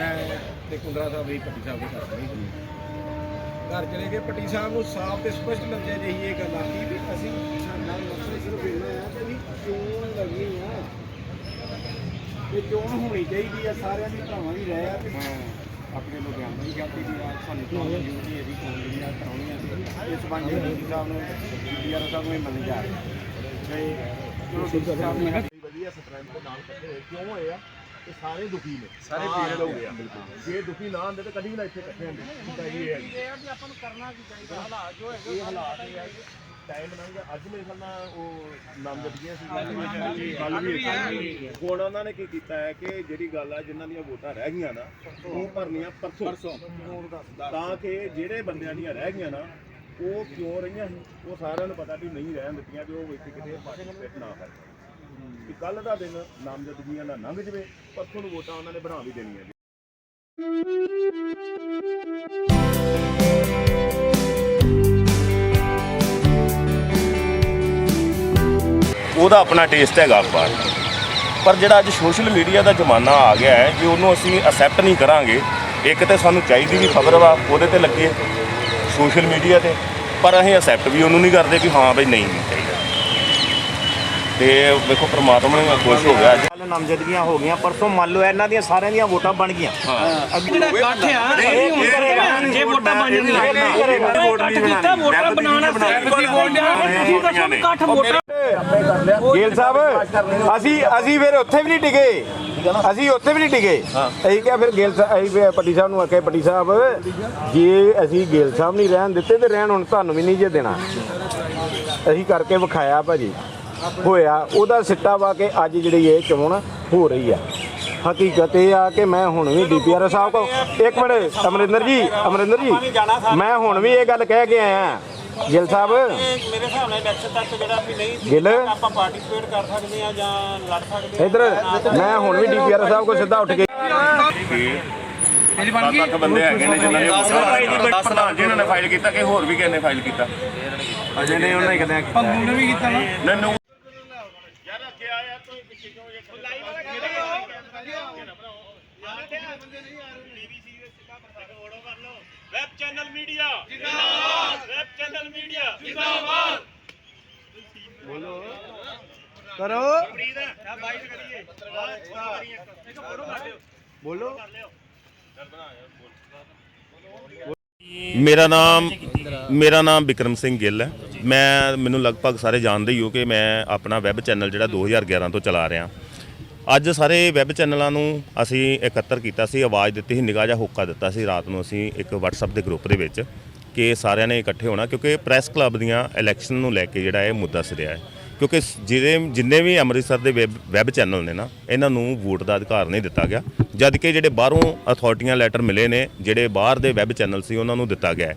ਹੈ ਮੈਂ ਤੇ ਕੁੰਦਰਾ ਸਾਹਿਬ ਵੀ ਪੱਟੀ ਸਾਹਿਬ ਦੇ ਘਰ ਗਏ। ਘਰ ਚਲੇ ਗਏ ਪੱਟੀ ਸਾਹਿਬ ਨੂੰ ਸਾਫ਼ ਤੇ ਸਪਸ਼ਟ ਲੱਗਿਆ ਜਿਹੀ ਇਹ ਗੱਲ ਆਖੀ ਵੀ ਅਸੀਂ ਸਾਡੇ ਨਾਲ ਮਸਲੇ ਸਿਰਫ ਇੰਨਾ ਆ ਕਿ ਵੀ ਚੋਣ ਲੱਗਣੀ ਆ। ਇਹ ਚੋਣ ਹੋਣੀ ਚਾਹੀਦੀ ਆ ਸਾਰਿਆਂ ਦੀ ਭਰਾਵਾਂ ਦੀ ਰਹਿ ਆ ਆਪਣੇ ਲੁਧਿਆਣਾ ਦੀ ਗੱਲ ਦੀ ਆ ਸਾਨੂੰ ਚੋਣ ਡਿਊਟੀ ਇਹਦੀ ਚੋਣ ਜਿਹੜੀ ਆ ਕਰਾਉਣੀ ਆ ਇਸ ਬੰਦੇ ਡੀ ਸਾਹਿਬ ਨੂੰ ਡੀਆਰ ਸਾਹਿਬ ਨੂੰ ਮੰਨ ਜਾ ਰਹੇ। ਤੇ ਚਲੋ ਡੀ ਸਾਹਿਬ ਨੇ ਸਾਡੀ ਵਧੀਆ ਸਟਰੈਂਥ ਦੇ ਨਾਲ ਕਿਉਂ ਹੋਏ ਆ? ਇਹ ਸਾਰੇ ਦੁਖੀ ਨੇ। ਸਾਰੇ ਪੀੜ ਹੋ ਗਏ ਆ ਜੇ ਦੁਖੀ ਨਾ ਹੁੰਦੇ ਤਾਂ ਕਦੀ ਵੀ ਨਾ ਇੱਥੇ ਇਕੱਠੇ ਹੁੰਦੇ। ਇਹ ਹੈ। ਵੀ ਆਪਾਂ ਨੂੰ ਕਰਨਾ ਕੀ ਚਾਹੀਦਾ। ਹਾਲਾਤ ਜੋ ਹੈਗੇ ਇਹ ਹਾਲਾਤ ਇਹ ਆ ਕਿ ਟਾਈਮ ਲੰਘ ਗਿਆ। ਅੱਜ ਮੇਰੇ ਖਿਆਲ ਨਾਲ ਉਹ ਨਾਮਜ਼ਦਗੀਆਂ ਸੀ। ਗੱਲ ਵੀ ਹੁਣ ਉਹਨਾਂ ਨੇ ਕੀ ਕੀਤਾ ਹੈ ਕਿ ਜਿਹੜੀ ਗੱਲ ਆ ਜਿਨ੍ਹਾਂ ਦੀਆਂ ਵੋਟਾਂ ਰਹਿ ਗਈਆਂ ਨਾ ਉਹ ਭਰਨੀਆਂ ਪਰਸੋਂ। ਤਾਂ ਕਿ ਜਿਹੜੇ ਬੰਦਿਆਂ ਦੀਆਂ ਰਹਿ ਗਈਆਂ ਨਾ ਉਹ ਕਿਉਂ ਰਹੀਆਂ ਸੀ? ਉਹ ਸਾਰਿਆਂ ਨੂੰ ਪਤਾ ਵੀ ਨਹੀਂ ਰਹਿਣ ਦਿੱਤੀਆਂ ਵੀ ਉਹ ਇੱਥੇ ਕਿਤੇ ਪਾਰਟਿਸਿਪੇਟ ਨਾ ਕਰਨ ਕਿ ਕੱਲ ਦਾ ਦਿਨ ਨਾਮਜ਼ਦਗੀਆਂ ਦਾ ਲੰਘ ਜਵੇ ਪਰਸੋਂ ਨੂੰ ਵੋਟਾਂ ਉਹਨਾਂ ਨੇ ਬਣਾ ਵੀ ਦੇਣੀਆਂ ਉਹਦਾ ਆਪਣਾ ਟੇਸਟ ਹੈਗਾ ਅਖਬਾਰ। ਪਰ ਜਿਹੜਾ ਅੱਜ ਸੋਸ਼ਲ ਮੀਡੀਆ ਦਾ ਜ਼ਮਾਨਾ ਆ ਗਿਆ ਹੈ, ਜੇ ਉਹਨੂੰ ਅਸੀਂ ਅਸੈਪਟ ਨਹੀਂ ਕਰਾਂਗੇ, ਇੱਕ ਤੇ ਸਾਨੂੰ ਚਾਹੀਦੀ ਵੀ ਖਬਰ ਵਾ, ਉਹਦੇ ਤੇ ਲੱਗੇ ਸੋਸ਼ਲ ਮੀਡੀਆ ਤੇ। ਪਰ ਅਸੀਂ ਅਸੈਪਟ ਵੀ ਉਹਨੂੰ ਨਹੀਂ ਕਰਦੇ ਕਿ ਹਾਂ ਬਈ ਨਹੀਂ ਨਹੀਂ ਤੇ ਵੇਖੋ ਪ੍ਰਮਾਤਮਾ ਨੇ ਖੁਸ਼ ਹੋ ਗਿਆ ਅੱਜ। ਕੱਲ ਨਾਮਜ਼ਦਗੀਆਂ ਹੋ ਗਈਆਂ ਪਰਸੋਂ ਮੰਨ ਲਓ ਇਹਨਾਂ ਦੀਆਂ ਸਾਰਿਆਂ ਦੀਆਂ ਵੋਟਾਂ ਬਣ ਗਈਆਂ। ਜਿਹੜਾ ਇਕੱਠ ਆ ਇਹ ਹੁਣ ਕਰੇਗਾ ਜੇ ਵੋਟਾਂ ਬਣ ਜਾਂਦੀਆਂ ਇਕੱਠ ਕੀਤਾ ਵੋਟਾਂ ਬਣਾਉਣਾ ਤੁਸੀਂ ਬੋਲਿਆ ਤੁਸੀਂ ਦੱਸੋ ਵੀ ਇਕੱਠ ਵੋਟਾਂ ਗੇਲ ਸਾਹਿਬ ਅਸੀਂ ਅਸੀਂ ਫਿਰ ਉੱਥੇ ਵੀ ਨਹੀਂ ਟਿਕੇ। ਅਸੀਂ ਉੱਥੇ ਵੀ ਨਹੀਂ ਟਿਕੇ। ਅਸੀਂ ਕਿਹਾ ਫਿਰ ਗੇਲ ਸਾਹਿਬ ਪੱਟੀ ਸਾਹਿਬ ਨੂੰ ਆਖਿਆ ਪੱਟੀ ਸਾਹਿਬ ਜੇ ਅਸੀਂ ਗੇਲ ਸਾਹਿਬ ਨਹੀਂ ਰਹਿਣ ਦਿੱਤੇ ਤੇ ਰਹਿਣ ਹੁਣ ਤੁਹਾਨੂੰ ਵੀ ਨਹੀਂ ਜੇ ਦੇਣਾ। ਅਸੀਂ ਕਰਕੇ ਵਿਖਾਇਆ ਭਾਜੀ। ਹੋਇਆ ਉਹਦਾ ਸਿੱਟਾ ਵਾ ਕੇ ਅੱਜ ਜਿਹੜੀ ਇਹ ਚੋਣ ਹੋ ਰਹੀ ਆ। ਹਕੀਕਤ ਇਹ ਆ ਕਿ ਮੈਂ ਹੁਣ ਵੀ ਡੀਪੀਆਰ ਸਾਹਿਬ ਕੋ ਇੱਕ ਮਿੰਟ ਅਮਰਿੰਦਰ ਜੀ ਅਮਰਿੰਦਰ ਜੀ ਮੈਂ ਹੁਣ ਵੀ ਇਹ ਗੱਲ ਕਹਿ ਕੇ ਆਇਆ। ਗਿੱਲ ਸਾਹਿਬ। ਮੇਰੇ ਹਿਸਾਬ ਨਾਲ ਇਲੈਕਸ਼ਨ ਤੱਕ ਜਿਹੜਾ ਵੀ ਨਹੀਂ ਗਿੱਲ। ਆਪਾਂ ਪਾਰਟਿਸਿਪੇਟ ਕਰ ਸਕਦੇ ਆ ਜਾਂ ਲੜ ਸਕਦੇ ਇਧਰ ਮੈਂ ਹੁਣ ਵੀ ਡੀਪੀਆਰ ਸਾਹਿਬ ਕੋ ਸਿੱਧਾ ਉੱਠ ਕੇ ਲੱਖ ਬੰਦੇ ਹੈਗੇ ਨੇ ਜਿਨ੍ਹਾਂ ਨੇ ਵੋਟਾਂ ਦਾ ਜਿਨ੍ਹਾਂ ਨੇ ਫਾਈਲ ਕੀਤਾ ਕਿ ਹੋਰ ਵੀ ਕਿਸੇ ਨੇ ਫਾਈਲ ਕੀਤਾ। ਅਜੇ ਨੇ ਉਹਨਾਂ ਹੀ ਕਦੇ ਪੰਗੂ ਨੇ ਵੀ ਕੀਤਾ। ਨਾ ਨੰਨੂ ਵੈਬ ਚੈਨਲ ਮੀਡੀਆ ਜਿੰਦਾਬਾਦ। ਵੈਬ ਚੈਨਲ ਮੀਡੀਆ ਜਿੰਦਾਬਾਦ। ਕਰੋ। ਮੇਰਾ ਨਾਮ ਮੇਰਾ ਨਾਮ ਵਿਕਰਮ ਸਿੰਘ ਗਿੱਲ ਹੈ। ਮੈਂ ਮੈਨੂੰ ਲਗਭਗ ਸਾਰੇ ਜਾਣਦੇ ਹੀ ਹੋ ਕਿ ਮੈਂ ਆਪਣਾ ਵੈਬ ਚੈਨਲ ਜਿਹੜਾ 2011 ਤੋਂ ਚਲਾ ਰਿਹਾ। ਅੱਜ ਸਾਰੇ ਵੈਬ ਚੈਨਲਾਂ ਨੂੰ ਅਸੀਂ ਇਕੱਤਰ ਕੀਤਾ ਸੀ, ਆਵਾਜ਼ ਦਿੱਤੀ ਸੀ, ਨਿਗਾਹ ਜਿਹਾ ਹੋਕਾ ਦਿੱਤਾ ਸੀ ਰਾਤ ਨੂੰ ਅਸੀਂ ਇੱਕ WhatsApp ਦੇ ਗਰੁੱਪ ਦੇ ਵਿੱਚ ਕਿ ਸਾਰਿਆਂ ਨੇ ਇਕੱਠੇ ਹੋਣਾ ਕਿਉਂਕਿ ਪ੍ਰੈਸ ਕਲੱਬ ਦੀਆਂ ਇਲੈਕਸ਼ਨ ਨੂੰ ਲੈ ਕੇ ਜਿਹੜਾ ਇਹ ਮੁੱਦਾ ਸਿਰਿਆ ਹੈ। ਕਿਉਂਕਿ ਸ- ਜਿਹੜੇ ਜਿੰਨੇ ਵੀ ਅੰਮ੍ਰਿਤਸਰ ਦੇ ਵੈਬ ਵੈਬ ਚੈਨਲ ਨੇ ਨਾ, ਇਹਨਾਂ ਨੂੰ ਵੋਟ ਦਾ ਅਧਿਕਾਰ ਨਹੀਂ ਦਿੱਤਾ ਗਿਆ। ਜਦ ਕਿ ਜਿਹੜੇ ਬਾਹਰੋਂ ਅਥਾਰਟੀਆਂ ਲੈਟਰ ਮਿਲੇ ਨੇ, ਜਿਹੜੇ ਬਾਹਰ ਦੇ ਵੈਬ ਚੈਨਲ ਸੀ, ਉਹਨਾਂ ਨੂੰ ਦਿੱਤਾ ਗਿਆ ਹੈ।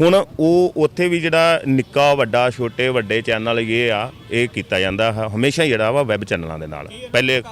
ਹੁਣ ਉਹ ਉੱਥੇ ਵੀ ਜਿਹੜਾ ਨਿੱਕਾ ਵੱਡਾ ਛੋਟੇ ਵੱਡੇ ਚੈਨਲ ਇਹ ਆ ਇਹ ਕੀਤਾ ਜਾਂਦਾ ਹੈ। ਹਮੇਸ਼ਾ ਜਿਹੜਾ ਵਾ ਵੈਬ ਚੈਨਲਾਂ ਦੇ ਨਾਲ। ਪਹਿਲੇ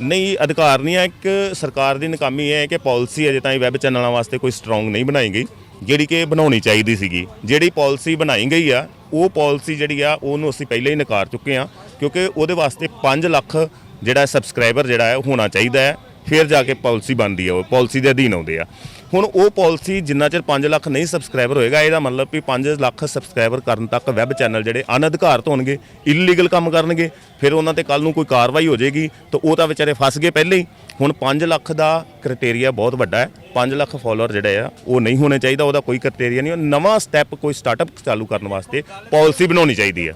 ਨਹੀਂ ਅਧਿਕਾਰ ਨਹੀਂ ਹੈ। ਇੱਕ ਸਰਕਾਰ ਦੀ ਨਾਕਾਮੀ ਹੈ ਕਿ ਪਾਲਿਸੀ ਅਜੇ ਤਾਈਂ ਵੈਬ ਚੈਨਲਾਂ ਵਾਸਤੇ ਕੋਈ ਸਟਰੋਂਗ ਨਹੀਂ ਬਣਾਈ ਗਈ। ਜਿਹੜੀ ਕਿ ਬਣਾਉਣੀ ਚਾਹੀਦੀ ਸੀਗੀ। ਜਿਹੜੀ ਪਾਲਿਸੀ ਬਣਾਈ ਗਈ ਆ ਉਹ ਪਾਲਿਸੀ ਜਿਹੜੀ ਆ ਉਹਨੂੰ ਅਸੀਂ ਪਹਿਲਾਂ ਹੀ ਨਕਾਰ ਚੁੱਕੇ ਆ ਕਿਉਂਕਿ ਉਹਦੇ ਵਾਸਤੇ 5 ਲੱਖ ਜਿਹੜਾ ਸਬਸਕ੍ਰਾਈਬਰ ਜਿਹੜਾ ਹੈ ਹੋਣਾ ਚਾਹੀਦਾ ਹੈ। ਫਿਰ ਜਾ ਕੇ ਪਾਲਿਸੀ ਬਣਦੀ ਹੈ ਉਹ। ਪਾਲਿਸੀ ਦੇ ਅਧੀਨ ਆਉਂਦੇ ਆ। ਹੁਣ ਉਹ ਪਾਲਿਸੀ ਜਿੰਨਾ ਚਿਰ 5 ਲੱਖ ਨਹੀਂ ਸਬਸਕ੍ਰਾਈਬਰ ਹੋਏਗਾ, ਇਹਦਾ ਮਤਲਬ ਵੀ 5 ਲੱਖ ਸਬਸਕ੍ਰਾਈਬਰ ਕਰਨ ਤੱਕ ਵੈਬ ਚੈਨਲ ਜਿਹੜੇ ਅਨਅਧਿਕਾਰਤ ਹੋਣਗੇ ਇਲੀਗਲ ਕੰਮ ਕਰਨਗੇ, ਫਿਰ ਉਹਨਾਂ ਤੇ ਕੱਲ ਨੂੰ ਕੋਈ ਕਾਰਵਾਈ ਹੋ ਜਾਏਗੀ, ਤਾਂ ਉਹ ਤਾਂ ਵਿਚਾਰੇ ਫਸ ਗਏ ਪਹਿਲੇ ਹੀ। ਹੁਣ 5 ਲੱਖ ਦਾ ਕ੍ਰਾਈਟੇਰੀਆ ਬਹੁਤ ਵੱਡਾ ਹੈ 5 ਲੱਖ ਫਾਲੋਅਰ ਜਿਹੜੇ ਆ, ਉਹ ਨਹੀਂ ਹੋਣੇ ਚਾਹੀਦਾ, ਉਹਦਾ ਕੋਈ ਕ੍ਰਾਈਟੇਰੀਆ ਨਹੀਂ, ਉਹ ਨਵਾਂ ਸਟੈਪ ਕੋਈ ਸਟਾਰਟਅਪ ਚਾਲੂ ਕਰਨ ਵਾਸਤੇ ਪਾਲਿਸੀ ਬਣਾਉਣੀ ਚਾਹੀਦੀ ਹੈ।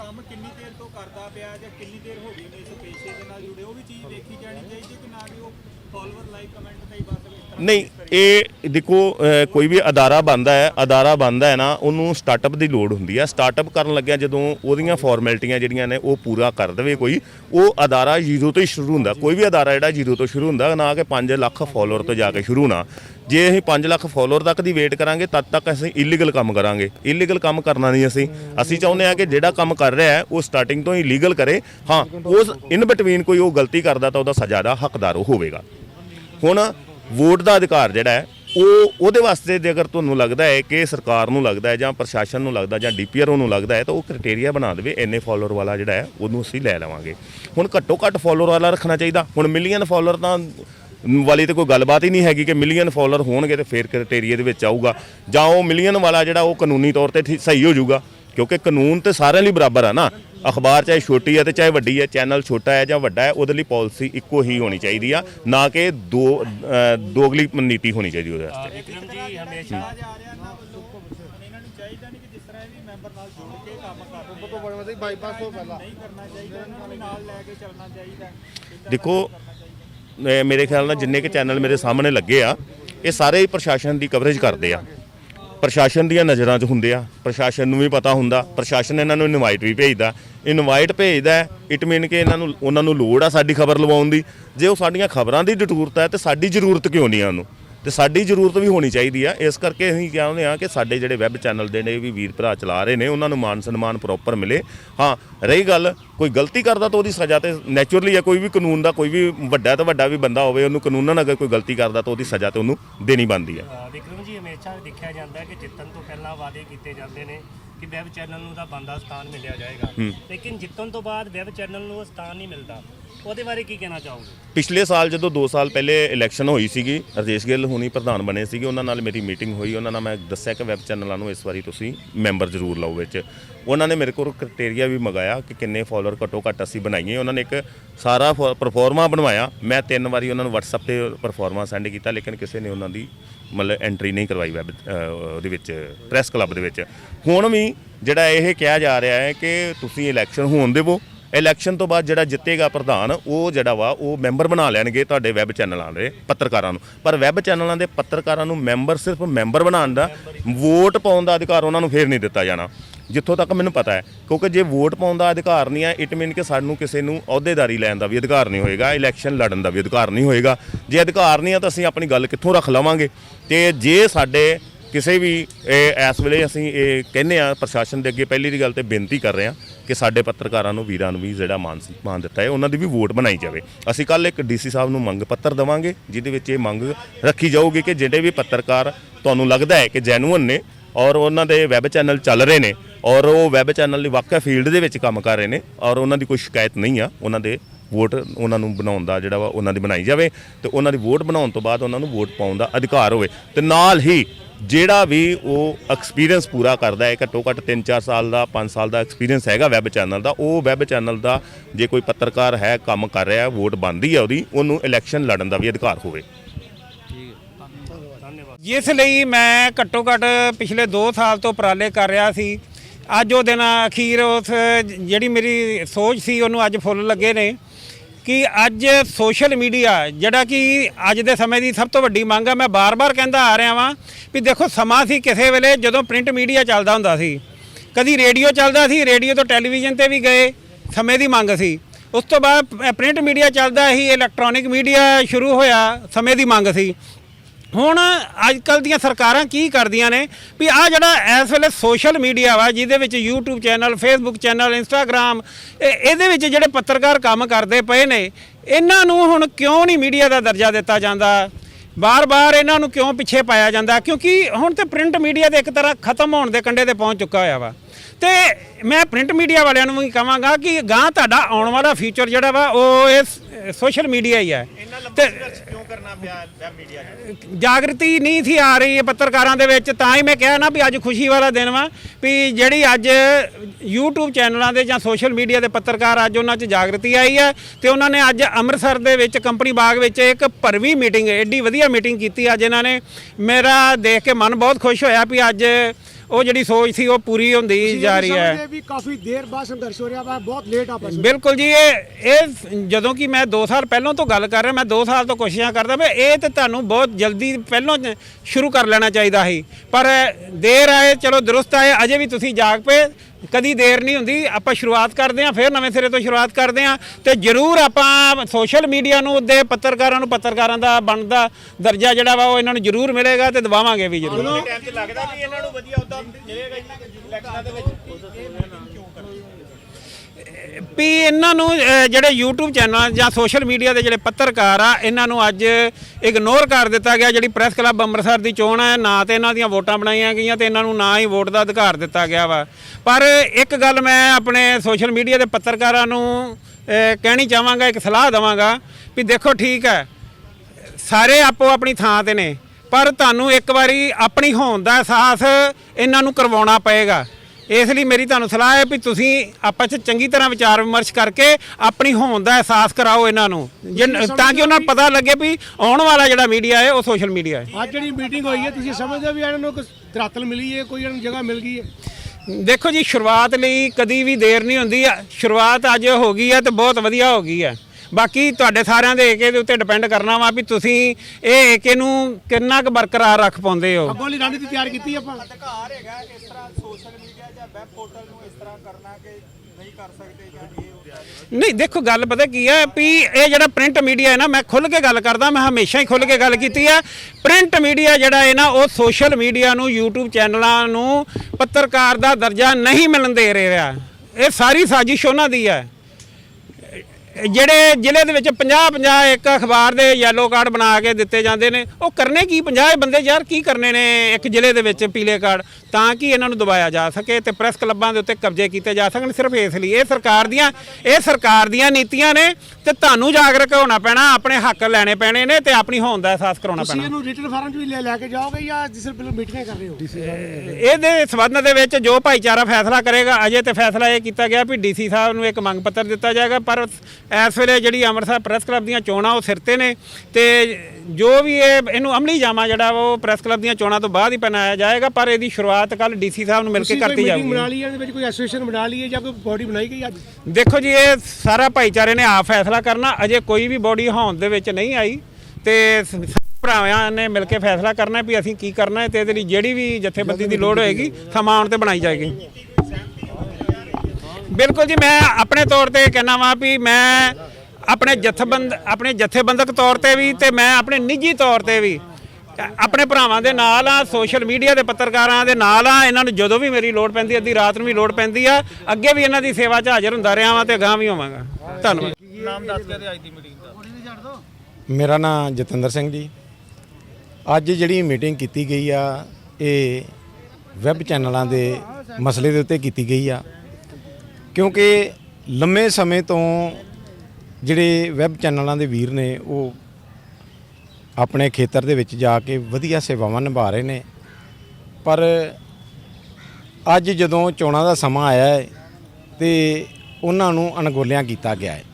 ਨੇ ਇਸ ਪੇਸ਼ੇ ਦੇ ਨਾਲ ਜੁੜੇ ਉਹ ਵੀ ਚੀਜ਼ ਦੇਖੀ ਜਾਣੀ ਚਾਹੀਦੀ ਕਿ ਨਾ ਕਿ ਉਹ ਫਾਲੋਅਰ ਲਾਈਕ ਕਮੈਂਟ ਤੇ ਹੀ ਬਸ ਇਸ ਤਰ੍ਹਾਂ ਨਹੀਂ ਇਹ ਦੇਖੋ ਕੋਈ ਵੀ ਅਦਾਰਾ ਬੰਦਾ ਹੈ ਅਦਾਰਾ ਬੰਦਾ ਹੈ ਨਾ ਉਹਨੂੰ ਸਟਾਰਟਅਪ ਦੀ ਲੋੜ ਹੁੰਦੀ ਹੈ। ਸਟਾਰਟਅਪ ਕਰਨ ਲੱਗਿਆ ਜਦੋਂ ਉਹਦੀਆਂ ਫਾਰਮੈਲਿਟੀਆਂ ਜਿਹੜੀਆਂ ਨੇ ਉਹ ਪੂਰਾ ਕਰ ਦੇਵੇ ਕੋਈ ਉਹ ਅਦਾਰਾ ਜ਼ੀਰੋ ਤੋਂ ਹੀ ਸ਼ੁਰੂ ਹੁੰਦਾ। ਕੋਈ ਵੀ ਅਦਾਰਾ ਜਿਹੜਾ ਜ਼ੀਰੋ ਤੋਂ ਸ਼ੁਰੂ ਹੁੰਦਾ ਨਾ ਕਿ 5 ਲੱਖ ਫਾਲੋਅਰ ਤੋਂ ਜਾ ਕੇ ਸ਼ੁਰੂ ਨਾ ਜੇ ਅਸੀਂ 5 ਲੱਖ ਫਾਲੋਅਰ ਤੱਕ ਦੀ ਵੇਟ ਕਰਾਂਗੇ, ਤਦ ਤੱਕ ਅਸੀਂ ਇਲੀਗਲ ਕੰਮ ਕਰਾਂਗੇ। ਇਲੀਗਲ ਕੰਮ ਕਰਨਾ ਨਹੀਂ ਅਸੀਂ। ਅਸੀਂ ਚਾਹੁੰਦੇ ਹਾਂ ਕਿ ਜਿਹੜਾ ਕੰਮ ਕਰ ਰਿਹਾ ਹੈ, ਉਹ ਸਟਾਰਟਿੰਗ ਤੋਂ ਹੀ ਲੀਗਲ ਕਰੇ। ਹਾਂ, ਉਸ ਇਨ ਬਿਟਵੀਨ ਕੋਈ ਉਹ ਗਲਤੀ ਕਰਦਾ ਤਾਂ ਉਹਦਾ ਸਜ਼ਾ ਦਾ ਹੱਕਦਾਰ ਉਹ ਹੋਵੇਗਾ। ਹੁਣ ਵੋਟ ਦਾ ਅਧਿਕਾਰ ਜਿਹੜਾ ਹੈ, ਉਹ ਉਹਦੇ ਵਾਸਤੇ ਜੇ ਅਗਰ ਤੁਹਾਨੂੰ ਲੱਗਦਾ ਹੈ ਕਿ ਸਰਕਾਰ ਨੂੰ ਲੱਗਦਾ ਹੈ ਜਾਂ ਪ੍ਰਸ਼ਾਸਨ ਨੂੰ ਲੱਗਦਾ ਜਾਂ ਡੀਪੀਆਰਓ ਨੂੰ ਲੱਗਦਾ ਹੈ, ਤਾਂ ਉਹ ਕ੍ਰਾਈਟੇਰੀਆ ਬਣਾ ਦੇਵੇ, ਇੰਨੇ ਫਾਲੋਅਰ ਵਾਲਾ ਜਿਹੜਾ ਹੈ, ਉਹਨੂੰ ਅਸੀਂ ਲੈ ਲਵਾਂਗੇ। ਹੁਣ ਘੱਟੋ ਘੱਟ ਫਾਲੋਅਰ ਵਾਲਾ ਰੱਖਣਾ ਚਾਹੀਦਾ। ਹੁਣ ਮਿਲੀਅਨ ਫਾਲੋਅਰ ਤਾਂ ਵਾਲੀ ਤੇ ਕੋਈ ਗੱਲਬਾਤ ਹੀ ਨਹੀਂ ਹੈਗੀ ਕਿ ਮਿਲੀਅਨ ਫਾਲੋਅਰ ਹੋਣਗੇ ਤੇ ਫੇਰ ਕ੍ਰਾਈਟੇਰੀਆ ਦੇ ਵਿੱਚ ਆਊਗਾ। ਜਾਂ ਉਹ ਮਿਲੀਅਨ ਵਾਲਾ ਜਿਹੜਾ ਉਹ ਕਾਨੂੰਨੀ ਤੌਰ ਤੇ ਠੀਕ- ਸਹੀ ਹੋ ਜਾਊਗਾ ਕਿਉਂਕਿ ਕਾਨੂੰਨ ਤੇ ਸਾਰਿਆਂ ਲਈ ਬਰਾਬਰ ਆ ਨਾ। ਅਖਬਾਰ ਚਾਹੇ ਛੋਟੀ ਹੈ ਤੇ ਚਾਹੇ ਵੱਡੀ ਹੈ ਚੈਨਲ ਛੋਟਾ ਹੈ ਜਾਂ ਵੱਡਾ ਹੈ ਉਹਦੇ ਲਈ ਪਾਲਿਸੀ ਇੱਕੋ ਹੀ ਹੋਣੀ ਚਾਹੀਦੀ ਆ ਨਾ ਕਿ ਦੋ ਦੋਗਲੀ ਨੀਤੀ ਹੋਣੀ ਚਾਹੀਦੀ ਉਹਦੇ ਵਾਸਤੇ। ਵਿਕਰਮ ਜੀ ਹਮੇਸ਼ਾ ਜਾ ਰਿਹਾ ਇਹਨਾਂ ਵੱਲੋਂ ਹੁਣ ਇਹਨਾਂ ਨੂੰ ਚਾਹੀਦਾ ਨਹੀਂ ਕਿ ਜਿਸ ਤਰ੍ਹਾਂ ਇਹ ਵੀ ਮੈਂਬਰ ਨਾਲ ਜੁੜ ਕੇ ਕੰਮ ਕਰਨ ਤੋਂ ਬੜਾ ਬਾਈਪਾਸ ਤੋਂ ਪਹਿਲਾਂ। ਨਹੀਂ ਕਰਨਾ ਚਾਹੀਦਾ ਇਹਨਾਂ ਨੂੰ ਵੀ ਨਾਲ ਲੈ ਕੇ ਚੱਲਣਾ ਚਾਹੀਦਾ। ਏਦਾਂ ਦੇਖੋ ਮੇਰੇ ਖਿਆਲ ਨਾਲ ਜਿੰਨੇ ਕੁ ਚੈਨਲ ਮੇਰੇ ਸਾਹਮਣੇ ਲੱਗੇ ਆ, ਇਹ ਸਾਰੇ ਹੀ ਪ੍ਰਸ਼ਾਸਨ ਦੀ ਕਵਰੇਜ ਕਰਦੇ ਆ। ਪ੍ਰਸ਼ਾਸਨ ਦੀਆਂ ਨਜ਼ਰਾਂ 'ਚ ਹੁੰਦੇ ਆ। ਪ੍ਰਸ਼ਾਸਨ ਨੂੰ ਵੀ ਪਤਾ ਹੁੰਦਾ। ਪ੍ਰਸ਼ਾਸਨ ਇਹਨਾਂ ਨੂੰ ਇਨਵਾਈਟ ਵੀ ਭੇਜਦਾ। ਇਨਵਾਈਟ ਭੇਜਦਾ ਇਟ ਮੀਨ ਕਿ ਇਹਨਾਂ ਨੂੰ, ਉਹਨਾਂ ਨੂੰ ਲੋੜ ਆ ਸਾਡੀ ਖਬਰ ਲਵਾਉਣ ਦੀ। ਜੇ ਉਹ ਸਾਡੀਆਂ ਖਬਰਾਂ ਦੀ ਜ਼ਰੂਰਤ ਹੈ ਤੇ ਸਾਡੀ ਜ਼ਰੂਰਤ ਕਿਉਂ ਨਹੀਂ ਆ ਉਹਨੂੰ? ਤੇ ਸਾਡੀ ਜ਼ਰੂਰਤ ਵੀ ਹੋਣੀ ਚਾਹੀਦੀ ਆ। ਇਸ ਕਰਕੇ ਅਸੀਂ ਕਹਿੰਦੇ ਆ ਕਿ ਸਾਡੇ ਜਿਹੜੇ ਵੈਬ ਚੈਨਲ ਦੇ ਨੇ ਵੀ ਵੀਰ ਭਰਾ ਚਲਾ ਰਹੇ ਨੇ, ਉਹਨਾਂ ਨੂੰ ਮਾਨ ਸਨਮਾਨ ਪ੍ਰੋਪਰ ਮਿਲੇ। ਹਾਂ, ਰਹੀ ਗੱਲ, ਕੋਈ ਗਲਤੀ ਕਰਦਾ ਤਾਂ ਉਹਦੀ ਸਜ਼ਾ ਤੇ ਨੈਚੁਰਲੀ ਆ, ਕੋਈ ਵੀ ਕਾਨੂੰਨ ਦਾ, ਕੋਈ ਵੀ ਵੱਡਾ ਤੋਂ ਵੱਡਾ ਵੀ ਬੰਦਾ ਹੋਵੇ, ਉਹਨੂੰ ਕਾਨੂੰਨਨ ਅਗਰ ਕੋਈ ਗਲਤੀ ਕਰਦਾ ਤਾਂ ਉਹਦੀ ਸਜ਼ਾ ਤੇ ਉਹਨੂੰ ਦੇਣੀ ਬਣਦੀ ਆ। ਵਿਕਰਮ ਜੀ, ਹਮੇਸ਼ਾ ਦੇਖਿਆ ਜਾਂਦਾ ਹੈ ਕਿ ਜਿੱਤਣ ਤੋਂ ਪਹਿਲਾਂ ਵਾਅਦੇ ਕੀਤੇ ਜਾਂਦੇ ਨੇ। ਕਿ ਵੈਬ ਚੈਨਲ ਨੂੰ ਦਾ ਬੰਦਾ ਸਥਾਨ ਮਿਲਿਆ ਜਾਏਗਾ। ਲੇਕਿਨ ਜਿੱਤਣ ਤੋਂ ਬਾਅਦ ਵੈਬ ਚੈਨਲ ਨੂੰ ਉਹ ਸਥਾਨ ਨਹੀਂ ਮਿਲਦਾ। ਉਹਦੇ ਬਾਰੇ ਕੀ ਕਹਿਣਾ ਚਾਹੋਗੇ? ਪਿਛਲੇ ਸਾਲ ਜਦੋਂ 2 ਸਾਲ ਪਹਿਲੇ ਇਲੈਕਸ਼ਨ ਹੋਈ ਸੀਗੀ ਰਜੇਸ਼ ਗਿੱਲ ਹੁਣੀ ਪ੍ਰਧਾਨ ਬਣੇ ਸੀਗੇ ਉਹਨਾਂ ਨਾਲ ਮੇਰੀ ਮੀਟਿੰਗ ਹੋਈ। ਉਹਨਾਂ ਨਾਲ ਮੈਂ ਦੱਸਿਆ ਕਿ ਵੈਬ ਚੈਨਲਾਂ ਨੂੰ ਇਸ ਵਾਰੀ ਤੁਸੀਂ ਮੈਂਬਰ ਜ਼ਰੂਰ ਲਓ ਵਿੱਚ। ਉਹਨਾਂ ਨੇ ਮੇਰੇ ਕੋਲ ਕ੍ਰਾਈਟੇਰੀਆ ਵੀ ਮੰਗਾਇਆ ਕਿ ਕਿੰਨੇ ਫਾਲੋਅਰ ਘੱਟੋ ਘੱਟ ਅਸੀਂ ਬਣਾਈਏ। ਉਹਨਾਂ ਨੇ ਇੱਕ ਸਾਰਾ ਪਰਫਾਰਮਾ ਬਣਵਾਇਆ। ਮੈਂ ਤਿੰਨ ਵਾਰੀ ਉਹਨਾਂ ਨੂੰ WhatsApp ਤੇ ਪਰਫਾਰਮਾ ਸੈਂਡ ਕੀਤਾ ਲੇਕਿਨ ਕਿਸੇ ਨੇ ਉਹਨਾਂ ਦੀ ਮਤਲਬ ਐਂਟਰੀ ਨਹੀਂ ਕਰਵਾਈ ਵੈਬ ਉਹਦੇ ਵਿੱਚ ਪ੍ਰੈਸ ਕਲੱਬ ਦੇ ਵਿੱਚ। ਹੁਣ ਵੀ ਜਿਹੜਾ ਇਹ ਕਿਹਾ ਜਾ ਰਿਹਾ ਹੈ ਕਿ ਤੁਸੀਂ ਇਲੈਕਸ਼ਨ ਹੋਣ ਦੇਵੋ। ਇਲੈਕਸ਼ਨ ਤੋਂ ਬਾਅਦ ਜਿਹੜਾ ਜਿੱਤੇਗਾ ਪ੍ਰਧਾਨ, ਉਹ ਜਿਹੜਾ ਵਾ, ਉਹ ਮੈਂਬਰ ਬਣਾ ਲੈਣਗੇ ਤੁਹਾਡੇ ਵੈਬ ਚੈਨਲਾਂ ਦੇ ਪੱਤਰਕਾਰਾਂ ਨੂੰ। ਪਰ ਵੈਬ ਚੈਨਲਾਂ ਦੇ ਪੱਤਰਕਾਰਾਂ ਨੂੰ ਮੈਂਬਰ ਸਿਰਫ ਮੈਂਬਰ ਬਣਾਉਣ ਦਾ ਵੋਟ ਪਾਉਣ ਦਾ ਅਧਿਕਾਰ ਉਹਨਾਂ ਨੂੰ ਫੇਰ ਨਹੀਂ ਦਿੱਤਾ ਜਾਣਾ। ਜਿੱਥੋਂ ਤੱਕ ਮੈਨੂੰ ਪਤਾ ਹੈ, ਕਿਉਂਕਿ ਜੇ ਵੋਟ ਪਾਉਣ ਦਾ ਅਧਿਕਾਰ ਨਹੀਂ ਹੈ ਇਟ ਮੀਨ ਕਿ ਸਾਨੂੰ ਕਿਸੇ ਨੂੰ ਅਹੁਦੇਦਾਰੀ ਲੈਣ ਦਾ ਵੀ ਅਧਿਕਾਰ ਨਹੀਂ ਹੋਏਗਾ ਇਲੈਕਸ਼ਨ ਲੜਨ ਦਾ ਵੀ ਅਧਿਕਾਰ ਨਹੀਂ ਹੋਏਗਾ। ਜੇ ਅਧਿਕਾਰ ਨਹੀਂ ਹੈ ਤਾਂ ਅਸੀਂ ਆਪਣੀ ਗੱਲ ਕਿੱਥੋਂ ਰੱਖ ਲਵਾਂਗੇ? ਤੇ ਜੇ ਸਾਡੇ ਕਿਸੇ ਵੀ ਇਸ ਵੇਲੇ ਅਸੀਂ ਇਹ ਕਹਿੰਦੇ ਆ ਪ੍ਰਸ਼ਾਸਨ ਦੇ ਅੱਗੇ ਪਹਿਲੀ ਦੀ ਗੱਲ ਤੇ ਬੇਨਤੀ ਕਰ ਰਹੇ ਆ ਕਿ ਸਾਡੇ ਪੱਤਰਕਾਰਾਂ ਨੂੰ, ਵੀਰਾਂ ਨੂੰ ਵੀ ਜਿਹੜਾ ਮਾਨ ਮਾਨ ਦਿੱਤਾ ਹੈ, ਉਹਨਾਂ ਦੀ ਵੀ ਵੋਟ ਬਣਾਈ ਜਾਵੇ। ਅਸੀਂ ਕੱਲ ਇੱਕ ਡੀਸੀ ਸਾਹਿਬ ਨੂੰ ਮੰਗ ਪੱਤਰ ਦਵਾਂਗੇ, ਜਿਹਦੇ ਵਿੱਚ ਇਹ ਮੰਗ ਰੱਖੀ ਜਾਊਗੀ ਕਿ ਜਿਹੜੇ ਵੀ ਪੱਤਰਕਾਰ ਤੁਹਾਨੂੰ ਲੱਗਦਾ ਹੈ ਕਿ ਜੈਨੂਅਨ ਨੇ ਔਰ ਉਹਨਾਂ ਦੇ ਵੈਬ ਚੈਨਲ ਚੱਲ ਰਹੇ ਨੇ ਔਰ ਉਹ ਵੈਬ ਚੈਨਲ ਦੀ ਵਾਕਿਆ ਫੀਲਡ ਦੇ ਵਿੱਚ ਕੰਮ ਕਰ ਰਹੇ ਨੇ ਔਰ ਉਹਨਾਂ ਦੀ ਕੋਈ ਸ਼ਿਕਾਇਤ ਨਹੀਂ ਆ, ਉਹਨਾਂ ਦੇ ਵੋਟ ਉਹਨਾਂ ਨੂੰ ਬਣਾਉਣ ਦਾ ਜਿਹੜਾ ਵਾ, ਉਹਨਾਂ ਦੀ ਬਣਾਈ ਜਾਵੇ ਤੇ ਉਹਨਾਂ ਦੀ ਵੋਟ ਬਣਾਉਣ ਤੋਂ ਬਾਅਦ ਉਹਨਾਂ ਨੂੰ ਵੋਟ ਪਾਉਣ ਦਾ ਅਧਿਕਾਰ ਹੋਵੇ। ਤੇ ਨਾਲ ਹੀ ਜਿਹੜਾ ਵੀ ਉਹ ਐਕਸਪੀਰੀਅੰਸ ਪੂਰਾ ਕਰਦਾ ਹੈ, ਘੱਟੋ ਘੱਟ 3-4 ਸਾਲ ਦਾ 5 ਸਾਲ ਦਾ ਐਕਸਪੀਰੀਅੰਸ ਹੈਗਾ ਵੈਬ ਚੈਨਲ ਦਾ, ਉਹ ਵੈਬ ਚੈਨਲ ਦਾ ਜੇ ਕੋਈ ਪੱਤਰਕਾਰ ਹੈ, ਕੰਮ ਕਰ ਰਿਹਾ ਵੋਟ ਬਣਦੀ ਹੈ ਉਹਦੀ, ਉਹਨੂੰ ਇਲੈਕਸ਼ਨ ਲੜਨ ਦਾ ਵੀ ਅਧਿਕਾਰ ਹੋਵੇ। ਜਿਸ ਲਈ ਮੈਂ ਘੱਟੋ ਘੱਟ ਪਿਛਲੇ 2 ਸਾਲ ਤੋਂ ਉਪਰਾਲੇ ਕਰ ਰਿਹਾ ਸੀ। ਅੱਜ ਉਹ ਦਿਨ ਅਖੀਰ ਉਸ, ਜਿਹੜੀ ਮੇਰੀ ਸੋਚ ਸੀ, ਉਹਨੂੰ ਅੱਜ ਫੁੱਲ ਲੱਗੇ ਨੇ ਕਿ ਅੱਜ ਸੋਸ਼ਲ ਮੀਡੀਆ, ਜਿਹੜਾ ਕਿ ਅੱਜ ਦੇ ਸਮੇਂ ਦੀ ਸਭ ਤੋਂ ਵੱਡੀ ਮੰਗ ਆ, ਮੈਂ ਬਾਰ-ਬਾਰ ਕਹਿੰਦਾ ਆ ਰਿਹਾ ਵਾਂ ਵੀ ਦੇਖੋ ਸਮਾਂ ਸੀ ਕਿਸੇ ਵੇਲੇ ਜਦੋਂ ਪ੍ਰਿੰਟ ਮੀਡੀਆ ਚੱਲਦਾ ਹੁੰਦਾ ਸੀ। ਕਦੀ ਰੇਡੀਓ ਚੱਲਦਾ ਸੀ, ਰੇਡੀਓ ਤੋਂ ਟੈਲੀਵਿਜ਼ਨ ਤੇ ਵੀ ਗਏ, ਸਮੇਂ ਦੀ ਮੰਗ ਸੀ। ਉਸ ਤੋਂ ਬਾਅਦ ਪ੍ਰਿੰਟ ਮੀਡੀਆ ਚੱਲਦਾ ਹੀ ਇਲੈਕਟ੍ਰੋਨਿਕ ਮੀਡੀਆ ਸ਼ੁਰੂ ਹੋਇਆ, ਸਮੇਂ ਦੀ ਮੰਗ ਸੀ। ਹੁਣ ਅੱਜ ਕੱਲ ਦੀਆਂ ਸਰਕਾਰਾਂ ਕੀ ਕਰਦੀਆਂ ਨੇ ਵੀ ਆ ਜਿਹੜਾ ਇਸ ਵੇਲੇ ਸੋਸ਼ਲ ਮੀਡੀਆ ਵਾ ਜਿਹਦੇ ਵਿੱਚ YouTube channel Facebook channel Instagram ਇਹ- ਇਹਦੇ ਵਿੱਚ ਜਿਹੜੇ ਪੱਤਰਕਾਰ ਕੰਮ ਕਰਦੇ ਪਏ ਨੇ ਇਹਨਾਂ ਨੂੰ ਹੁਣ ਕਿਉਂ ਨਹੀਂ ਮੀਡੀਆ ਦਾ ਦਰਜਾ ਦਿੱਤਾ ਜਾਂਦਾ? ਬਾਰ-ਬਾਰ ਇਹਨਾਂ ਨੂੰ ਕਿਉਂ ਪਿੱਛੇ ਪਾਇਆ ਜਾਂਦਾ? ਕਿਉਂਕਿ ਹੁਣ ਤੇ ਪ੍ਰਿੰਟ ਮੀਡੀਆ ਦੇ ਇੱਕ ਤਰ੍ਹਾਂ ਖਤਮ ਹੋਣ ਦੇ ਕੰਢੇ ਤੇ ਪਹੁੰਚ ਚੁੱਕਾ ਹੋਇਆ ਵਾ। ਤੇ ਮੈਂ ਪ੍ਰਿੰਟ ਮੀਡੀਆ ਵਾਲਿਆਂ ਨੂੰ ਵੀ ਕਹਾਂਗਾ ਕਿ ਗਾਂ ਤੁਹਾਡਾ ਆਉਣ ਵਾਲਾ ਫਿਊਚਰ ਜਿਹੜਾ ਵਾ ਉਹ ਇਸ ਸੋਸ਼ਲ ਮੀਡੀਆ ਹੀ ਹੈ ਤੇ ਜਾਗਰਤੀ ਨਹੀਂ ਸੀ ਆ ਰਹੀ ਹੈ ਪੱਤਰਕਾਰਾਂ ਦੇ ਵਿੱਚ, ਤਾਂ ਹੀ ਮੈਂ ਕਿਹਾ ਨਾ ਵੀ ਅੱਜ ਖੁਸ਼ੀ ਵਾਲਾ ਦਿਨ ਵਾ, ਵੀ ਜਿਹੜੀ ਅੱਜ YouTube ਚੈਨਲਾਂ ਦੇ ਜਾਂ ਸੋਸ਼ਲ ਮੀਡੀਆ ਦੇ ਪੱਤਰਕਾਰ ਅੱਜ ਉਹਨਾਂ 'ਚ ਜਾਗਰਤੀ ਆਈ ਹੈ ਤੇ ਉਹਨਾਂ ਨੇ ਅੱਜ ਅੰਮ੍ਰਿਤਸਰ ਦੇ ਵਿੱਚ ਕੰਪਨੀ ਬਾਗ ਵਿੱਚ ਇੱਕ ਭਰਵੀਂ ਮੀਟਿੰਗ ਐਡੀ ਵਧੀਆ ਮੀਟਿੰਗ ਕੀਤੀ ਅੱਜ ਇਹਨਾਂ ਨੇ। ਮੇਰਾ ਦੇਖ ਕੇ ਮਨ ਬਹੁਤ ਖੁਸ਼ ਹੋਇਆ ਵੀ ਅੱਜ ਉਹ ਜਿਹੜੀ ਸੋਚ ਸੀ ਉਹ ਪੂਰੀ ਹੁੰਦੀ ਜਾ ਰਹੀ ਹੈ। ਸਮਝਦੇ ਵੀ ਕਾਫੀ ਦੇਰ ਬਾਅਦ ਸੰਘਰਸ਼ ਹੋ ਰਿਹਾ ਵਾ ਬਹੁਤ ਲੇਟ ਆਪਸ ਵਿੱਚ ਬਿਲਕੁਲ ਜੀ ਇਹ ਇਹ ਜਦੋਂ ਕਿ ਮੈਂ 2 ਸਾਲ ਪਹਿਲਾਂ ਤੋਂ ਗੱਲ ਕਰ ਰਿਹਾ ਮੈਂ 2 ਸਾਲ ਤੋਂ ਕੋਸ਼ਿਸ਼ਾਂ ਕਰਦਾ ਮੈਂ ਇਹ ਤੇ ਤੁਹਾਨੂੰ ਬਹੁਤ ਜਲਦੀ ਪਹਿਲਾਂ ਸ਼ੁਰੂ ਕਰ ਲੈਣਾ ਚਾਹੀਦਾ ਸੀ। ਪਰ ਦੇਰ ਆਏ ਚਲੋ ਦਰੁਸਤ ਆਏ ਅਜੇ ਵੀ ਤੁਸੀਂ ਜਾਗ ਪਏ ਕਦੀ ਦੇਰ ਨਹੀਂ ਹੁੰਦੀ, ਆਪਾਂ ਸ਼ੁਰੂਆਤ ਕਰਦੇ ਹਾਂ, ਫਿਰ ਨਵੇਂ ਸਿਰੇ ਤੋਂ ਸ਼ੁਰੂਆਤ ਕਰਦੇ ਹਾਂ ਤੇ ਜਰੂਰ ਆਪਾਂ ਸੋਸ਼ਲ ਮੀਡੀਆ ਨੂੰ ਦੇ ਪੱਤਰਕਾਰਾਂ ਨੂੰ, ਪੱਤਰਕਾਰਾਂ ਦਾ ਬਣਦਾ ਦਰਜਾ ਜਿਹੜਾ ਵਾ ਉਹ ਇਹਨਾਂ ਨੂੰ ਜਰੂਰ ਮਿਲੇਗਾ ਤੇ ਦਵਾਵਾਂਗੇ ਵੀ ਜਰੂਰ। ਟਾਈਮ 'ਚ ਲੱਗਦਾ ਵੀ ਇਹਨਾਂ ਨੂੰ ਵਧੀਆ ਉਹਦਾ ਮਿਲੇਗਾ ਇਲੈਕਸ਼ਨਾਂ ਦੇ ਵਿੱਚ ਵੀ ਇਹਨਾਂ ਨੂੰ ਜਿਹੜੇ YouTube ਚੈਨਲ ਜਾਂ ਸੋਸ਼ਲ ਮੀਡੀਆ ਦੇ ਜਿਹੜੇ ਪੱਤਰਕਾਰ ਆ, ਇਹਨਾਂ ਨੂੰ ਅੱਜ ਇਗਨੋਰ ਕਰ ਦਿੱਤਾ ਗਿਆ, ਜਿਹੜੀ ਪ੍ਰੈਸ ਕਲੱਬ ਅੰਮ੍ਰਿਤਸਰ ਦੀ ਚੋਣ ਹੈ, ਨਾ ਤੇ ਇਹਨਾਂ ਦੀਆਂ ਵੋਟਾਂ ਬਣਾਈਆਂ ਗਈਆਂ ਤੇ ਇਹਨਾਂ ਨੂੰ ਨਾ ਹੀ ਵੋਟ ਦਾ ਅਧਿਕਾਰ ਦਿੱਤਾ ਗਿਆ ਵਾ। ਪਰ ਇੱਕ ਗੱਲ ਮੈਂ ਆਪਣੇ ਸੋਸ਼ਲ ਮੀਡੀਆ ਦੇ ਪੱਤਰਕਾਰਾਂ ਨੂੰ ਕਹਿਣੀ ਚਾਹਾਂਗਾ, ਇੱਕ ਸਲਾਹ ਦੇਵਾਂਗਾ ਵੀ ਦੇਖੋ ਠੀਕ ਹੈ, ਸਾਰੇ ਆਪੋ ਆਪਣੀ ਥਾਂ ਤੇ ਨੇ, ਪਰ ਤੁਹਾਨੂੰ ਇੱਕ ਵਾਰੀ ਆਪਣੀ ਹੋਣ ਦਾ ਅਹਿਸਾਸ ਇਹਨਾਂ ਨੂੰ ਕਰਵਾਉਣਾ ਪਏਗਾ। ਇਸ ਲਈ ਮੇਰੀ ਤੁਹਾਨੂੰ ਸਲਾਹ ਹੈ ਵੀ ਤੁਸੀਂ ਆਪਸ ਚ ਚੰਗੀ ਤਰ੍ਹਾਂ ਵਿਚਾਰ ਵਿਮਰਸ਼ ਕਰਕੇ ਆਪਣੀ ਹੋਣ ਦਾ ਅਹਿਸਾਸ ਕਰਾਓ ਇਹਨਾਂ ਨੂੰ। ਤਾਂ ਕਿ ਉਹਨਾਂ ਨੂੰ ਪਤਾ ਲੱਗੇ ਵੀ ਆਉਣ ਵਾਲਾ ਜਿਹੜਾ ਮੀਡੀਆ ਹੈ ਉਹ ਸੋਸ਼ਲ ਮੀਡੀਆ ਹੈ। ਅੱਜ ਜਿਹੜੀ ਮੀਟਿੰਗ ਹੋਈ ਹੈ ਤੁਸੀਂ ਸਮਝਦੇ ਹੋ ਵੀ ਇਹਨਾਂ ਨੂੰ ਕੋਈ ਧਰਾਤਲ ਮਿਲੀ ਹੈ ਕੋਈ ਇਹਨਾਂ ਨੂੰ ਜਗ੍ਹਾ ਮਿਲ ਗਈ ਹੈ? ਦੇਖੋ ਜੀ ਸ਼ੁਰੂਆਤ ਲਈ ਕਦੀ ਵੀ ਦੇਰ ਨਹੀਂ ਹੁੰਦੀ ਆ। ਸ਼ੁਰੂਆਤ ਅੱਜ ਹੋ ਗਈ ਹੈ ਤੇ ਬਹੁਤ ਵਧੀਆ ਹੋ ਗਈ ਹੈ। ਬਾਕੀ ਤੁਹਾਡੇ ਸਾਰਿਆਂ ਦੇ ਏਕੇ ਦੇ ਉੱਤੇ ਡਿਪੈਂਡ ਕਰਨਾ ਵਾ ਵੀ ਤੁਸੀਂ ਇਹ ਏਕੇ ਨੂੰ ਕਿੰਨਾ ਕੁ ਬਰਕਰਾਰ ਰੱਖ ਪਾਉਂਦੇ ਹੋ। ਅੱਗੋਂ ਲਈ ਰਣਨੀਤੀ ਤਿਆਰ ਕੀਤੀ ਆਪਾਂ? ਅਧਿਕਾਰ ਹੈਗਾ ਇਸ ਤਰ੍ਹਾਂ ਸੋਸ਼ਲ ਮੀਡੀਆ ਜਾਂ ਵੈਬ ਪੋਰਟਲ ਨੂੰ ਇਸ ਤਰ੍ਹਾਂ ਕਰਨਾ ਕਿ ਨਹੀਂ ਕਰ ਸਕਦੇ ਜਾਂ ਇਹ ਹੋ ਗਿਆ ਨਹੀਂ, ਦੇਖੋ, ਗੱਲ ਪਤਾ ਕੀ ਹੈ ਵੀ ਇਹ ਜਿਹੜਾ ਪ੍ਰਿੰਟ ਮੀਡੀਆ ਹੈ ਨਾ, ਮੈਂ ਖੁੱਲ ਕੇ ਗੱਲ ਕਰਦਾ, ਮੈਂ ਹਮੇਸ਼ਾ ਹੀ ਖੁੱਲ ਕੇ ਗੱਲ ਕੀਤੀ ਹੈ ਪ੍ਰਿੰਟ ਮੀਡੀਆ ਜਿਹੜਾ ਹੈ ਨਾ, ਉਹ ਸੋਸ਼ਲ ਮੀਡੀਆ ਨੂੰ, YouTube ਚੈਨਲਾਂ ਨੂੰ ਪੱਤਰਕਾਰ ਦਾ ਦਰਜਾ ਨਹੀਂ ਮਿਲਣ ਦੇ ਰਿਹਾ। ਇਹ ਸਾਰੀ ਸਾਜ਼ਿਸ਼ ਉਹਨਾਂ ਦੀ ਹੈ ਜਿਹੜੇ ਜ਼ਿਲ੍ਹੇ ਦੇ ਵਿੱਚ 50 50 ਇੱਕ ਅਖਬਾਰ ਦੇ ਯੈਲੋ ਕਾਰਡ ਬਣਾ ਕੇ ਦਿੱਤੇ ਜਾਂਦੇ ਨੇ, ਉਹ ਕਰਨੇ ਕੀ? 50 ਬੰਦੇ ਯਾਰ ਕੀ ਕਰਨੇ ਨੇ ਇੱਕ ਜ਼ਿਲ੍ਹੇ ਦੇ ਵਿੱਚ ਪੀਲੇ ਕਾਰਡ ਤਾਂ ਕਿ ਇਹਨਾਂ ਨੂੰ ਦਬਾਇਆ ਜਾ ਸਕੇ ਤੇ ਪ੍ਰੈਸ ਕਲੱਬਾਂ ਦੇ ਉੱਤੇ ਕਬਜ਼ੇ ਕੀਤੇ ਜਾ ਸਕਣ। ਸਿਰਫ ਇਸ ਲਈ ਇਹ ਸਰਕਾਰ ਦੀਆਂ ਇਹ ਸਰਕਾਰ ਦੀਆਂ ਨੀਤੀਆਂ ਨੇ ਤੇ ਤੁਹਾਨੂੰ ਜਾਗਰੂਕ ਹੋਣਾ ਪੈਣਾ ਆਪਣੇ ਹੱਕ ਲੈਣੇ ਪੈਣੇ ਨੇ ਤੇ ਆਪਣੀ ਹੋਂਦ ਦਾ ਅਹਿਸਾਸ ਕਰਾਉਣਾ ਤੁਸੀਂ ਪੈਣਾ। ਇਹਨੂੰ ਰਿਟਨ ਫਾਰਮ 'ਚ ਵੀ ਲੈ ਲੈ ਕੇ ਜਾਓਗੇ ਜਾਂ ਜਿਸ ਪਹਿਲਾਂ ਮੀਟਿੰਗਾਂ ਕਰ ਰਹੇ ਹੋ? ਇਹਦੇ ਸਬੰਧ ਦੇ ਵਿੱਚ ਜੋ ਭਾਈਚਾਰਾ ਫੈਸਲਾ ਕਰੇਗਾ ਅਜੇ ਤੇ ਫੈਸਲਾ ਇਹ ਕੀਤਾ ਗਿਆ ਵੀ ਡੀਸੀ ਸਾਹਿਬ ਨੂੰ ਇੱਕ ਮੰਗ ਪੱਤਰ ਦਿੱਤਾ ਜਾਏਗਾ ਪਰ ਇਸ ਵੇਲੇ ਜਿਹੜੀ ਅੰਮ੍ਰਿਤਸਰ ਪ੍ਰੈਸ ਕਲੱਬ ਦੀਆਂ ਚੋਣਾਂ ਉਹ ਸਿਰ ਤੇ ਨੇ ਤੇ ਜੋ ਵੀ ਇਹ ਇਹਨੂੰ ਅਮਲੀ ਜਾਮਾ ਜਿਹੜਾ ਉਹ ਪ੍ਰੈਸ ਕਲੱਬ ਦੀਆਂ ਚੋਣਾਂ ਤੋਂ ਬਾਅਦ ਹੀ ਪਹਿਨਾਇਆ ਜਾਏਗਾ ਪਰ ਇਹਦੀ ਸ਼ੁਰੂਆਤ ਕੱਲ ਡੀਸੀ ਸਾਹਿਬ ਨੂੰ ਮਿਲ ਕੇ ਕਰਤੀ ਜਾਊਗੀ। ਬਣਾ ਲਈ ਇਹਦੇ ਵਿੱਚ ਕੋਈ ਐਸੋਸੀਏਸ਼ਨ ਬਣਾ ਲਈ ਹੈ ਜਾਂ ਕੋਈ ਬੋਡੀ ਬਣਾਈ ਗਈ ਅੱਜ? ਦੇਖੋ ਜੀ ਇਹ ਸਾਰਾ ਭਾਈਚਾਰੇ ਨੇ ਆਪ ਫੈਸਲਾ ਕਰਨਾ ਅਜੇ ਕੋਈ ਵੀ ਬੋਡੀ ਹੋਂਦ ਦੇ ਵਿੱਚ ਨਹੀਂ ਆਈ ਤੇ ਭਰਾਵਾਂ ਨੇ ਮਿਲ ਕੇ ਫੈਸਲਾ ਕਰਨਾ ਵੀ ਅਸੀਂ ਕੀ ਕਰਨਾ ਹੈ ਤੇ ਇਹਦੇ ਲਈ ਜਿਹੜੀ ਵੀ ਜਥੇਬੰਦੀ ਦੀ ਲੋੜ ਹੋਏਗੀ ਸਮਾਂ ਆਉਣ ਤੇ ਬਣਾਈ ਜਾਏਗੀ। ਬਿਲਕੁਲ ਜੀ ਮੈਂ ਆਪਣੇ ਤੌਰ ਤੇ ਕਹਿਣਾ ਵਾਂ ਵੀ ਮੈਂ ਆਪਣੇ ਜਥੇਬੰਦ ਆਪਣੇ ਜਥੇਬੰਦਕ ਤੌਰ ਤੇ ਵੀ ਤੇ ਮੈਂ ਆਪਣੇ ਨਿੱਜੀ ਤੌਰ ਤੇ ਵੀ ਆਪਣੇ ਭਰਾਵਾਂ ਦੇ ਨਾਲ ਆ ਸੋਸ਼ਲ ਮੀਡੀਆ ਦੇ ਪੱਤਰਕਾਰਾਂ ਦੇ ਨਾਲ ਆ ਇਹਨਾਂ ਨੂੰ ਜਦੋਂ ਵੀ ਮੇਰੀ ਲੋੜ ਪੈਂਦੀ ਅੱਧੀ ਰਾਤ ਨੂੰ ਵੀ ਲੋੜ ਪੈਂਦੀ ਆ ਅੱਗੇ ਵੀ ਇਹਨਾਂ ਦੀ ਸੇਵਾ 'ਚ ਹਾਜ਼ਰ ਹੁੰਦਾ ਰਿਹਾ ਵਾਂ ਤੇ ਅਗਾਂਹ ਵੀ ਹੋਵਾਂਗਾ। ਧੰਨਵਾਦ। ਨਾਮ ਦੱਸ ਕੇ ਤੇ ਅੱਜ ਦੀ ਮੀਟਿੰਗ ਦਾ। ਮੇਰਾ ਨਾਮ ਜਤਿੰਦਰ ਸਿੰਘ ਜੀ। ਅੱਜ ਜਿਹੜੀ ਮੀਟਿੰਗ ਕੀਤੀ ਗਈ ਆ ਇਹ ਵੈਬ ਚੈਨਲਾਂ ਦੇ ਮਸਲੇ ਦੇ ਉੱਤੇ ਕੀਤੀ ਗਈ ਆ। ਕਿਉਂਕਿ ਲੰਮੇ ਸਮੇਂ ਤੋਂ ਜਿਹੜੇ ਵੈਬ ਚੈਨਲਾਂ ਦੇ ਵੀਰ ਨੇ, ਉਹ ਆਪਣੇ ਖੇਤਰ ਦੇ ਵਿੱਚ ਜਾ ਕੇ ਵਧੀਆ ਸੇਵਾਵਾਂ ਨਿਭਾ ਰਹੇ ਨੇ। ਪਰ ਅੱਜ ਜਦੋਂ ਚੋਣਾਂ ਦਾ ਸਮਾਂ ਆਇਆ ਹੈ ਤੇ ਉਹਨਾਂ ਨੂੰ ਅਣਗੌਲਿਆਂ ਕੀਤਾ ਗਿਆ ਹੈ।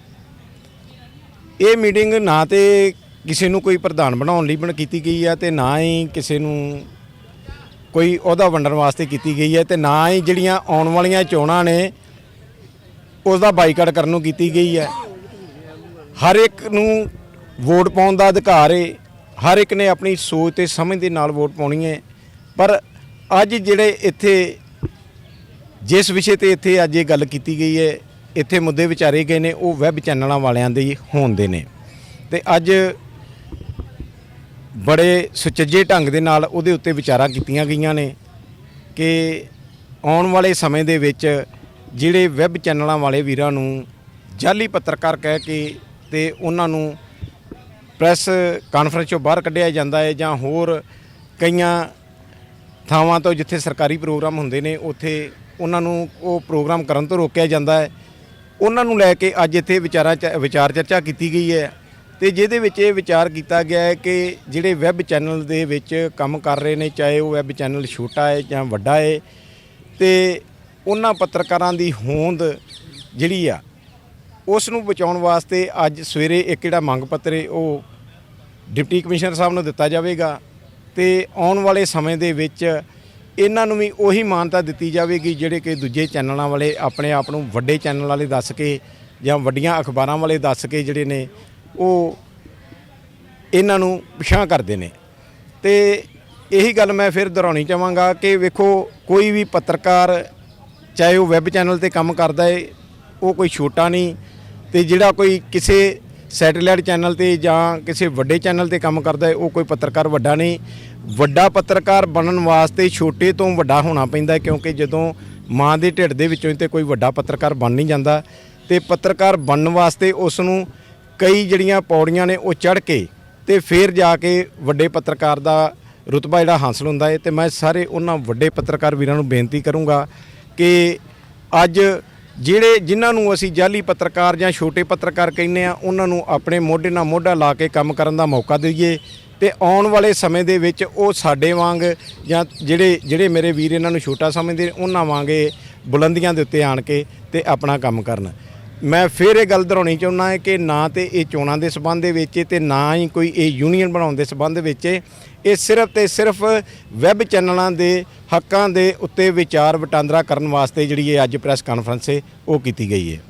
ਇਹ ਮੀਟਿੰਗ ਨਾ ਤੇ ਕਿਸੇ ਨੂੰ ਕੋਈ ਪ੍ਰਧਾਨ ਬਣਾਉਣ ਲਈ ਬਣ ਕੀਤੀ ਗਈ ਹੈ ਤੇ ਨਾ ਹੀ ਕਿਸੇ ਨੂੰ ਕੋਈ ਅਹੁਦਾ ਵੰਡਣ ਵਾਸਤੇ ਕੀਤੀ ਗਈ ਹੈ ਤੇ ਨਾ ਹੀ ਜਿਹੜੀਆਂ ਆਉਣ ਵਾਲੀਆਂ ਚੋਣਾਂ ਨੇ, ਉਸ ਦਾ ਬਾਈਕਾਟ ਕਰਨ ਨੂੰ ਕੀਤੀ ਗਈ ਹੈ। ਹਰ ਇੱਕ ਨੂੰ ਵੋਟ ਪਾਉਣ ਦਾ ਅਧਿਕਾਰ ਏ, ਹਰ ਇੱਕ ਨੇ ਆਪਣੀ ਸੋਚ ਤੇ ਸਮਝ ਦੇ ਨਾਲ ਵੋਟ ਪਾਉਣੀ ਹੈ ਪਰ ਅੱਜ ਜਿਹੜੇ ਇੱਥੇ, ਜਿਸ ਵਿਸ਼ੇ ਤੇ ਇੱਥੇ ਅੱਜ ਇਹ ਗੱਲ ਕੀਤੀ ਗਈ ਹੈ ਇੱਥੇ ਮੁੱਦੇ ਵਿਚਾਰੇ ਗਏ ਨੇ, ਉਹ ਵੈਬ ਚੈਨਲਾਂ ਵਾਲਿਆਂ ਦੇ ਹੋਣ ਦੇ ਨੇ। ਤੇ ਅੱਜ ਬੜੇ ਸੁਚੱਜੇ ਢੰਗ ਦੇ ਨਾਲ ਉਹਦੇ ਉੱਤੇ ਵਿਚਾਰਾਂ ਕੀਤੀਆਂ ਗਈਆਂ ਨੇ ਕਿ ਆਉਣ ਵਾਲੇ ਸਮੇਂ ਦੇ ਵਿੱਚ ਜਿਹੜੇ ਵੈਬ ਚੈਨਲਾਂ ਵਾਲੇ ਵੀਰਾਂ ਨੂੰ ਜਾਲੀ ਪੱਤਰਕਾਰ ਕਹਿ ਕੇ ਤੇ ਉਹਨਾਂ ਨੂੰ ਪ੍ਰੈਸ ਕਾਨਫਰੰਸ ਚੋਂ ਬਾਹਰ ਕੱਢਿਆ ਜਾਂਦਾ ਹੈ ਜਾਂ ਹੋਰ ਕਈਆਂ ਥਾਵਾਂ ਤੋਂ ਜਿੱਥੇ ਸਰਕਾਰੀ ਪ੍ਰੋਗਰਾਮ ਹੁੰਦੇ ਨੇ, ਉੱਥੇ ਉਹਨਾਂ ਨੂੰ ਉਹ ਪ੍ਰੋਗਰਾਮ ਕਰਨ ਤੋਂ ਰੋਕਿਆ ਜਾਂਦਾ ਹੈ। ਉਹਨਾਂ ਨੂੰ ਲੈ ਕੇ ਅੱਜ ਇੱਥੇ ਵਿਚਾਰਾਂ ਚ- ਵਿਚਾਰ ਚਰਚਾ ਕੀਤੀ ਗਈ ਹੈ ਤੇ ਜਿਹਦੇ ਵਿੱਚ ਇਹ ਵਿਚਾਰ ਕੀਤਾ ਗਿਆ ਹੈ ਕਿ ਜਿਹੜੇ ਵੈਬ ਚੈਨਲ ਦੇ ਵਿੱਚ ਕੰਮ ਕਰ ਰਹੇ ਨੇ, ਚਾਹੇ ਉਹ ਵੈਬ ਚੈਨਲ ਛੋਟਾ ਹੈ ਜਾਂ ਵੱਡਾ ਹੈ, ਤੇ ਉਹਨਾਂ ਪੱਤਰਕਾਰਾਂ ਦੀ ਹੋਂਦ ਜਿਹੜੀ ਆ ਉਸ ਨੂੰ ਬਚਾਉਣ ਵਾਸਤੇ ਅੱਜ ਸਵੇਰੇ ਇੱਕ ਜਿਹੜਾ ਮੰਗ ਪੱਤਰ ਹੈ, ਉਹ ਡਿਪਟੀ ਕਮਿਸ਼ਨਰ ਸਾਹਿਬ ਨੂੰ ਦਿੱਤਾ ਜਾਵੇਗਾ ਤੇ ਆਉਣ ਵਾਲੇ ਸਮੇਂ ਦੇ ਵਿੱਚ ਇਹਨਾਂ ਨੂੰ ਵੀ ਉਹੀ ਮਾਨਤਾ ਦਿੱਤੀ ਜਾਵੇਗੀ ਜਿਹੜੇ ਕਿ ਦੂਜੇ ਚੈਨਲਾਂ ਵਾਲੇ ਆਪਣੇ ਆਪ ਨੂੰ ਵੱਡੇ ਚੈਨਲ ਵਾਲੇ ਦੱਸ ਕੇ ਜਾਂ ਵੱਡੀਆਂ ਅਖਬਾਰਾਂ ਵਾਲੇ ਦੱਸ ਕੇ ਜਿਹੜੇ ਨੇ, ਉਹ ਇਹਨਾਂ ਨੂੰ ਪਿਛਾਂ ਕਰਦੇ ਨੇ। ਤੇ ਇਹੀ ਗੱਲ ਮੈਂ ਫਿਰ ਦੁਹਰਾਉਣੀ ਚਾਹਾਂਗਾ ਕਿ ਵੇਖੋ, ਕੋਈ ਵੀ ਪੱਤਰਕਾਰ ਚਾਹੇ ਉਹ ਵੈਬ ਚੈਨਲ ਤੇ ਕੰਮ ਕਰਦਾ ਏ ਉਹ ਕੋਈ ਛੋਟਾ ਨਹੀਂ ਤੇ ਜਿਹੜਾ ਕੋਈ ਕਿਸੇ ਸੈਟੇਲਾਈਟ ਚੈਨਲ ਤੇ ਜਾਂ ਕਿਸੇ ਵੱਡੇ ਚੈਨਲ ਤੇ ਕੰਮ ਕਰਦਾ ਹੈ, ਉਹ ਕੋਈ ਪੱਤਰਕਾਰ ਵੱਡਾ ਨਹੀਂ। ਵੱਡਾ ਪੱਤਰਕਾਰ ਬਣਨ ਵਾਸਤੇ ਛੋਟੇ ਤੋਂ ਵੱਡਾ ਹੋਣਾ ਪੈਂਦਾ ਕਿਉਂਕਿ ਜਦੋਂ ਮਾਂ ਦੇ ਢਿੱਡ ਦੇ ਵਿੱਚੋਂ ਹੀ ਤੇ ਕੋਈ ਵੱਡਾ ਪੱਤਰਕਾਰ ਬਣ ਨਹੀਂ ਜਾਂਦਾ ਤੇ ਪੱਤਰਕਾਰ ਬਣਨ ਵਾਸਤੇ ਉਸ ਨੂੰ ਕਈ ਜਿਹੜੀਆਂ ਪੌੜੀਆਂ ਨੇ, ਉਹ ਚੜ੍ਹ ਕੇ ਤੇ ਫਿਰ ਜਾ ਕੇ ਵੱਡੇ ਪੱਤਰਕਾਰ ਦਾ ਰੁਤਬਾ ਜਿਹੜਾ ਹਾਸਲ ਹੁੰਦਾ ਹੈ। ਤੇ ਮੈਂ ਸਾਰੇ ਉਹਨਾਂ ਵੱਡੇ ਪੱਤਰਕਾਰ ਵੀਰਾਂ ਨੂੰ ਬੇਨਤੀ ਕਰੂੰਗਾ ਕਿ ਅੱਜ ਜਿਹੜੇ ਜਿਨ੍ਹਾਂ ਨੂੰ ਅਸੀਂ ਜਾਲੀ ਪੱਤਰਕਾਰ ਜਾਂ ਛੋਟੇ ਪੱਤਰਕਾਰ ਕਹਿੰਦੇ ਆ ਉਹਨਾਂ ਨੂੰ ਆਪਣੇ ਮੋਢੇ ਨਾਲ ਮੋਢਾ ਲਾ ਕੇ ਕੰਮ ਕਰਨ ਦਾ ਮੌਕਾ ਦਈਏ ਤੇ ਆਉਣ ਵਾਲੇ ਸਮੇਂ ਦੇ ਵਿੱਚ ਉਹ ਸਾਡੇ ਵਾਂਗ ਜਾਂ ਜਿਹੜੇ ਜਿਹੜੇ ਮੇਰੇ ਵੀਰ ਇਹਨਾਂ ਨੂੰ ਛੋਟਾ ਸਮਝਦੇ ਉਹਨਾਂ ਵਾਂਗੇ ਬੁਲੰਦੀਆਂ ਦੇ ਉੱਤੇ ਆਣ ਕੇ ਤੇ ਆਪਣਾ ਕੰਮ ਕਰਨ। ਮੈਂ ਫਿਰ ਇਹ ਗੱਲ ਦੁਹਰਾਉਣੀ ਚਾਹੁੰਦਾ ਹਾਂ ਕਿ ਨਾ ਤੇ ਇਹ ਚੋਣਾਂ ਦੇ ਸਬੰਧ ਦੇ ਵਿੱਚ ਹੈ ਤੇ ਨਾ ਹੀ ਕੋਈ ਇਹ ਯੂਨੀਅਨ ਬਣਾਉਣ ਦੇ ਸਬੰਧ ਵਿੱਚ ਇਹ ਸਿਰਫ ਤੇ ਸਿਰਫ ਵੈਬ ਚੈਨਲਾਂ ਦੇ ਹੱਕਾਂ ਦੇ ਉੱਤੇ ਵਿਚਾਰ ਵਟਾਂਦਰਾ ਕਰਨ ਵਾਸਤੇ ਜਿਹੜੀ ਇਹ ਅੱਜ ਪ੍ਰੈਸ ਕਾਨਫਰੰਸ ਹੈ, ਉਹ ਕੀਤੀ ਗਈ ਹੈ।